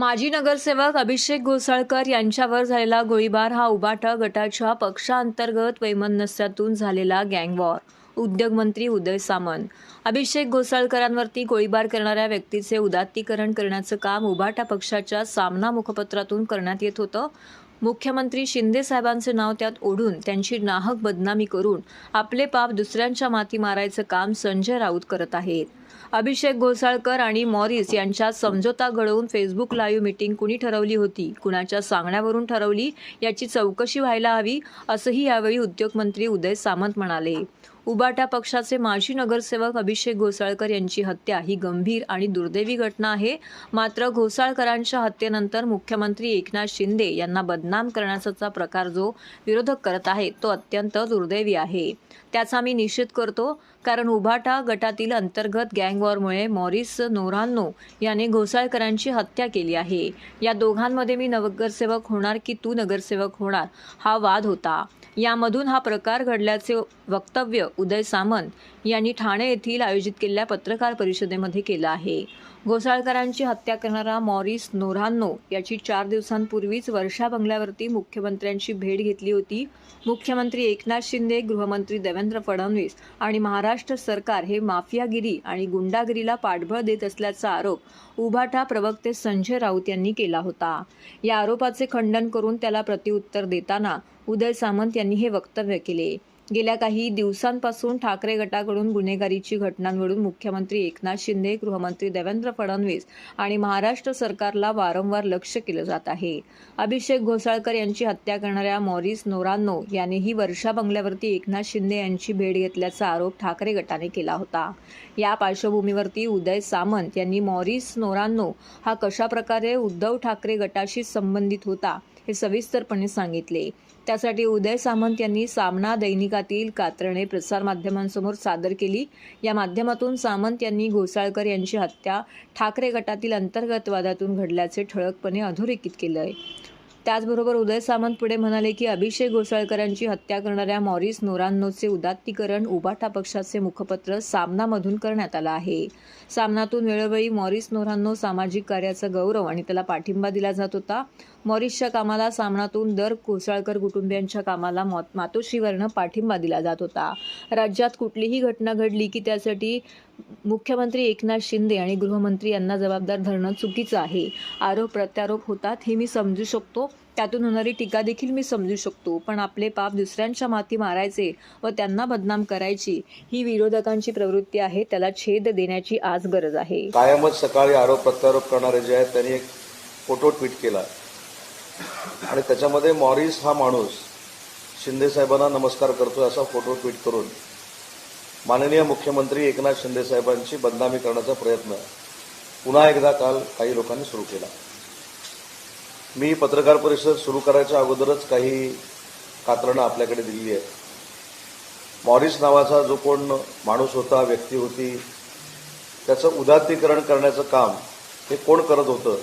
माजी नगरसेवक अभिषेक घोसाळकर यांच्यावर झालेला गोळीबार हा उबाटा गटाच्या पक्षांतर्गत वैमनस्यातून झालेला गँगवॉर उद्योगमंत्री उदय सामंत. अभिषेक घोसाळकरांवरती गोळीबार करणाऱ्या व्यक्तीचे उदात्तीकरण करण्याचं काम उबाटा पक्षाच्या सामना मुखपत्रातून करण्यात येत होतं. मुख्यमंत्री शिंदे साहेबांचे नाव त्यात ओढून त्यांची नाहक बदनामी करून आपले पाप दुसऱ्यांच्या माती मारायचं काम संजय राऊत करत आहेत. अभिषेक घोसाळकर आणि मॉरिस यांच्यात समझोता घडवून फेसबुक लाईव्ह मीटिंग कुणी ठरवली होती? कुणाच्या सांगण्यावरून ठरवली? याची चौकशी व्हायला हवी असंही यावेळी उद्योगमंत्री उदय सामंत म्हणाले. उबाटा पक्षाचे माजी नगरसेवक अभिषेक घोसाळकर यांची हत्या ही गंभीर आणि दुर्दैवी घटना आहे. मात्र घोसाळकरांच्या हत्येनंतर मुख्यमंत्री एकनाथ शिंदे यांना बदनाम करण्याचा प्रकार जो विरोधक करत आहेत तो अत्यंत दुर्दैवी आहे. त्याचा मी निषेध करतो. कारण उभाटा गटातील अंतर्गत गँगवॉरमुळे मॉरिस नोरान्नो याने घोसाळकरांची हत्या केली आहे. या दोघांमध्ये मी नगरसेवक होणार की तू नगरसेवक होणार हा वाद होता. यामधून हा प्रकार घडल्याचे वक्तव्य उदय सामंत यांनी ठाणे येथील आयोजित केलेल्या पत्रकार परिषदेमध्ये केलं आहे. घोसाळकरांची हत्या करणारा मॉरिस नोरान्नो याची चार दिवसांपूर्वीच वर्षा बंगल्यावरती मुख्यमंत्र्यांची भेट घेतली होती. मुख्यमंत्री एकनाथ शिंदे गृहमंत्री देवेंद्र फडणवीस आणि महाराष्ट्र सरकार हे माफियागिरी आणि गुंडागिरीला पाठबळ देत असल्याचा आरोप उभाटा प्रवक्ते संजय राऊत यांनी केला होता. या आरोपाचे खंडन करून त्याला प्रतिउत्तर देताना उदय सामंत यांनी हे वक्तव्य केले. गेल्या काही दिवसांपासून ठाकरे गटाकडून गुन्हेगारीची घटनांवरून मुख्यमंत्री एकनाथ शिंदे गृहमंत्री देवेंद्र फडणवीस आणि महाराष्ट्र सरकारला वारंवार लक्ष केलं जात आहे. अभिषेक घोसाळकर यांची हत्या करणाऱ्या मॉरिस नोरान्नो यांनीही वर्षा बंगल्यावरती एकनाथ शिंदे यांची भेट घेतल्याचा आरोप ठाकरे गटाने केला होता. या पार्श्वभूमीवरती उदय सामंत यांनी मॉरिस नोरान्नो हा कशाप्रकारे उद्धव ठाकरे गटाशी संबंधित होता हे सविस्तरपणे सांगितले. त्यासाठी उदय सामंत यांनी सामना दैनिकातील कात्रणे प्रसारमाध्यमांसमोर सादर केली. या माध्यमातून सामंत यांनी घोसाळकर यांची हत्या ठाकरे गटातील अंतर्गत वादातून घडल्याचे ठळकपणे अधोरेखित केलं आहे त्याचबरोबर उदय सामंत पुढे म्हणाले की अभिषेक घोसाळकरांची हत्या करणाऱ्या मॉरिस नोरांनोचे उदात्तीकरण उबाटा पक्षाचे मुखपत्र सामनामधून करण्यात आलं आहे. सामनातून वेळोवेळी मॉरिस नोरांनो सामाजिक कार्याचा गौरव आणि त्याला पाठिंबा दिला जात होता. मॉरिसच्या कामाला सामनातून दर घोसाळकर कुटुंबियांच्या कामाला मातोश्रीवरनं पाठिंबा दिला जात होता. राज्यात कुठलीही घटना घडली की त्यासाठी मुख्यमंत्री एकनाथ शिंदे आणि गृहमंत्री यांना जबाबदार धरणं चुकीचं आहे. आरोप प्रत्यारोप होतात हे मी समजू शकतो. त्यातून होणारी टीका देखील मी समजू शकतो. पण आपले पाप दुसऱ्यांच्या माती मारायचे व त्यांना बदनाम करायची ही विरोधकांची प्रवृत्ती आहे. त्याला छेद देण्याची आज गरज आहे. कायमच सकाळी आरोप प्रत्यारोप करणारे जे आहेत त्यांनी एक फोटो ट्विट केला. आणि त्याच्यामध्ये मॉरिस हा माणूस शिंदे साहेबांना नमस्कार करतोय असा फोटो ट्विट करून माननीय मुख्यमंत्री एकनाथ शिंदे साहेबांची बदनामी करण्याचा प्रयत्न पुन्हा एकदा काल काही लोकांनी सुरू केला. मी पत्रकार परिषद सुरू करायच्या अगोदरच काही कात्रणं आपल्याकडे दिली आहेत. मॉरिस नावाचा जो कोण माणूस होता व्यक्ती होती त्याचं उदात्तीकरण करण्याचं काम हे कोण करत होतं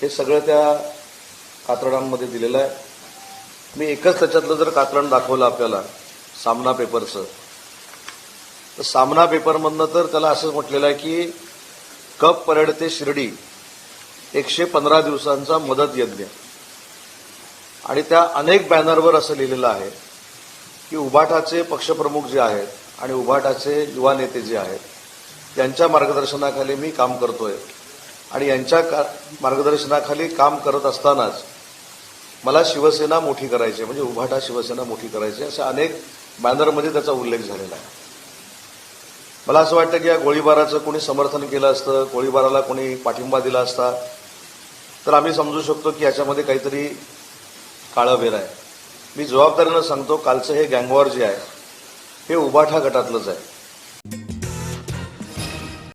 हे सगळं त्या कात्रणांमध्ये दिलेलं आहे. मी एकच त्याच्यातलं जर कात्रण दाखवलं आपल्याला सामना पेपरचं तर सामना पेपरमधनं तर त्याला असं म्हटलेलं आहे की कप परेड ते शिर्डी एकशे पंधरा दिवसांचा मदत यज्ञ. आणि त्या अनेक बॅनरवर असं लिहिलेलं आहे की उभाटाचे पक्षप्रमुख जे आहेत आणि उभाटाचे युवा नेते जे आहेत यांच्या मार्गदर्शनाखाली मी काम करतोय. आणि यांच्या का मार्गदर्शनाखाली काम करत असतानाच मला शिवसेना मोठी करायची आहे, म्हणजे उभाटा शिवसेना मोठी करायची अशा अनेक बॅनरमध्ये त्याचा उल्लेख झालेला आहे. मला असं वाटतं की या गोळीबाराचं कोणी समर्थन केलं असतं गोळीबाराला कोणी पाठिंबा दिला असता तर आम्ही समजू शकतो की याच्यामध्ये काहीतरी काळं आहे. मी जबाबदारीनं सांगतो कालचं हे गँगवॉर जे आहे हे उबाठा गटातलंच आहे.